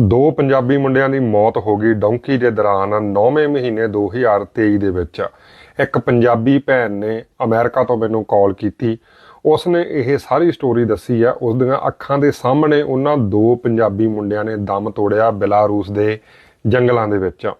ਦੋ ਪੰਜਾਬੀ ਮੁੰਡਿਆਂ ਦੀ ਮੌਤ ਹੋ ਗਈ ਡੌਂਕੀ ਦੇ ਦੌਰਾਨ 9ਵੇਂ ਮਹੀਨੇ 2023 ਦੇ ਵਿੱਚ। ਇੱਕ ਪੰਜਾਬੀ ਭੈਣ ਨੇ ਅਮਰੀਕਾ ਤੋਂ ਮੈਨੂੰ ਕਾਲ ਕੀਤੀ। ਉਸਨੇ ਇਹ ਸਾਰੀ ਸਟੋਰੀ ਦੱਸੀ ਆ। ਉਸ ਦੀਆਂ ਅੱਖਾਂ ਦੇ ਸਾਹਮਣੇ ਉਹਨਾਂ ਦੋ ਪੰਜਾਬੀ ਮੁੰਡਿਆਂ ਨੇ ਦਮ ਤੋੜਿਆ ਬੇਲਾਰੂਸ ਦੇ ਜੰਗਲਾਂ ਦੇ ਵਿੱਚ।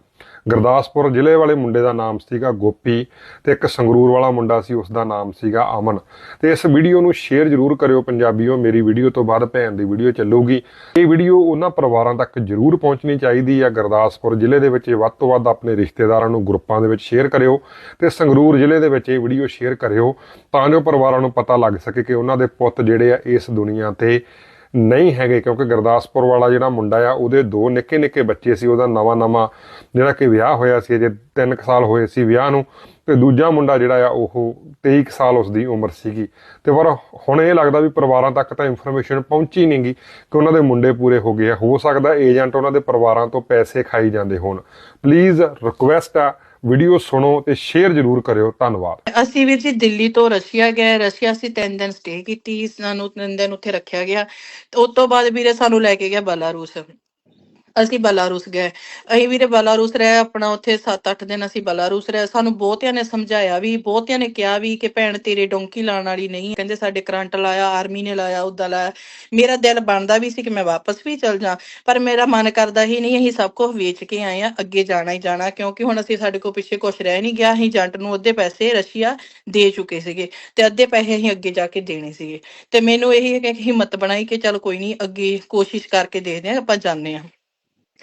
ਗੁਰਦਾਸਪੁਰ ਜ਼ਿਲ੍ਹੇ ਵਾਲੇ ਮੁੰਡੇ ਦਾ ਨਾਮ ਸੀਗਾ ਗੋਪੀ ਤੇ ਇੱਕ ਸੰਗਰੂਰ ਵਾਲਾ ਮੁੰਡਾ ਸੀ ਉਸ ਦਾ ਨਾਮ ਸੀਗਾ ਅਮਨ। ਤੇ ਇਸ ਵੀਡੀਓ ਨੂੰ ਸ਼ੇਅਰ ਜ਼ਰੂਰ ਕਰਿਓ ਪੰਜਾਬੀਓ, ਮੇਰੀ ਵੀਡੀਓ ਤੋਂ ਬਾਅਦ ਭੈਣ ਦੀ ਵੀਡੀਓ ਚੱਲੂਗੀ। ਇਹ ਵੀਡੀਓ ਉਹਨਾਂ ਪਰਿਵਾਰਾਂ ਤੱਕ ਜ਼ਰੂਰ ਪਹੁੰਚਣੀ ਚਾਹੀਦੀ ਹੈ। ਗੁਰਦਾਸਪੁਰ ਜ਼ਿਲ੍ਹੇ ਦੇ ਵਿੱਚ ਇਹ ਵੱਧ ਤੋਂ ਵੱਧ ਆਪਣੇ ਰਿਸ਼ਤੇਦਾਰਾਂ ਨੂੰ ਗਰੁੱਪਾਂ ਦੇ ਵਿੱਚ ਸ਼ੇਅਰ ਕਰਿਓ ਤੇ ਸੰਗਰੂਰ ਜ਼ਿਲ੍ਹੇ ਦੇ ਵਿੱਚ ਇਹ ਵੀਡੀਓ ਸ਼ੇਅਰ ਕਰਿਓ ਤਾਂ ਜੋ ਪਰਿਵਾਰਾਂ ਨੂੰ ਪਤਾ ਲੱਗ ਸਕੇ ਕਿ ਉਹਨਾਂ ਦੇ ਪੁੱਤ ਜਿਹੜੇ ਆ ਇਸ ਦੁਨੀਆ ਤੇ ਨਹੀਂ ਹੈਗੇ ਕਿਉਂਕਿ ਗੁਰਦਾਸਪੁਰ ਵਾਲਾ ਜਿਹੜਾ ਮੁੰਡਾ ਆ, ਉਹਦੇ ਦੋ ਨਿੱਕੇ ਨਿੱਕੇ ਬੱਚੇ ਸੀ, ਉਹਦਾ ਨਵਾਂ ਨਵਾਂ ਜਿਹੜਾ ਕਿ ਵਿਆਹ ਹੋਇਆ ਸੀ, ਅਜੇ 3 ਸਾਲ ਹੋਏ ਸੀ ਵਿਆਹ ਨੂੰ, ਤੇ ਦੂਜਾ ਮੁੰਡਾ ਜਿਹੜਾ ਆ, ਉਹ 23 ਕੁ ਸਾਲ ਉਸ ਦੀ ਉਮਰ ਸੀਗੀ। ਤੇ ਪਰ ਹੁਣ ਇਹ ਲੱਗਦਾ ਵੀ ਪਰਿਵਾਰਾਂ ਤੱਕ ਤਾਂ ਇਨਫੋਰਮੇਸ਼ਨ ਪਹੁੰਚੀ ਨਹੀਂਗੀ ਕਿ ਉਹਨਾਂ ਦੇ ਮੁੰਡੇ ਪੂਰੇ ਹੋ ਗਏ ਆ। ਹੋ ਸਕਦਾ ਏਜੰਟ ਉਹਨਾਂ ਦੇ ਪਰਿਵਾਰਾਂ ਤੋਂ ਪੈਸੇ ਖਾਈ ਜਾਂਦੇ ਹੋਣ। ਪਲੀਜ਼ ਰਿਕੁਐਸਟ ਆ ਵੀਡੀਓ ਸੁਣੋ ਤੇ ਸ਼ੇਅਰ ਜ਼ਰੂਰ ਕਰਿਓ। ਧੰਨਵਾਦ। ਅਸੀਂ ਵੀਰ ਜੀ ਦਿੱਲੀ ਤੋਂ ਰਸ਼ੀਆ ਗਏ, ਰਸ਼ੀਆ ਅਸੀਂ ਤਿੰਨ ਦਿਨ ਸਟੇ ਕੀਤੀ ਸਾਨੂੰ ਤਿੰਨ ਦਿਨ ਉੱਥੇ ਰੱਖਿਆ ਗਿਆ। ਤੇ ਉਸ ਤੋਂ ਬਾਅਦ ਵੀਰੇ ਸਾਨੂੰ ਲੈ ਕੇ ਗਿਆ ਬਲਾਰੂਸ। ਅਸੀਂ ਬਲਾਰੂਸ ਗਏ। ਅਸੀਂ ਵੀਰੇ ਬਲਾਰੂਸ ਰਹੇ ਆਪਣਾ ਉੱਥੇ 7-8 ਦਿਨ ਅਸੀਂ ਬਲਾਰੂਸ ਰਹੇ। ਸਾਨੂੰ ਬਹੁਤਿਆਂ ਨੇ ਸਮਝਾਇਆ ਵੀ, ਬਹੁਤਿਆਂ ਨੇ ਕਿਹਾ ਵੀ ਕਿ ਭੈਣ ਤੇਰੇ ਡੋਂਕੀ ਲਾਉਣ ਵਾਲੀ ਨਹੀਂ ਕਹਿੰਦੇ ਸਾਡੇ ਕਰੰਟ ਲਾਇਆ, ਆਰਮੀ ਨੇ ਲਾਇਆ, ਉਦਾਂ ਲਾਇਆ। ਮੇਰਾ ਦਿਲ ਬਣਦਾ ਵੀ ਸੀ ਕਿ ਮੈਂ ਵਾਪਸ ਵੀ ਚਲ ਜਾ ਪਰ ਮੇਰਾ ਮਨ ਕਰਦਾ ਹੀ ਨਹੀਂ, ਅਸੀਂ ਸਭ ਕੁਝ ਵੇਚ ਕੇ ਆਏ ਆ ਅੱਗੇ ਜਾਣਾ ਹੀ ਜਾਣਾ। ਕਿਉਂਕਿ ਹੁਣ ਅਸੀਂ ਸਾਡੇ ਕੋਲ ਪਿੱਛੇ ਕੁਝ ਰਹਿ ਨਹੀਂ ਗਿਆ। ਅਸੀਂ ਜੰਟ ਨੂੰ ਅੱਧੇ ਪੈਸੇ ਰਸ਼ੀਆ ਦੇ ਚੁੱਕੇ ਸੀਗੇ ਤੇ ਅੱਧੇ ਪੈਸੇ ਅਸੀਂ ਅੱਗੇ ਜਾ ਕੇ ਦੇਣੇ ਸੀਗੇ। ਤੇ ਮੈਨੂੰ ਇਹੀ ਇੱਕ ਹਿੰਮਤ ਬਣਾਈ ਕਿ ਚਲ ਕੋਈ ਨਹੀਂ, ਅੱਗੇ ਕੋਸ਼ਿਸ਼ ਕਰਕੇ ਦੇਖਦੇ ਆ ਆਪਾਂ ਜਾਂਦੇ ਆ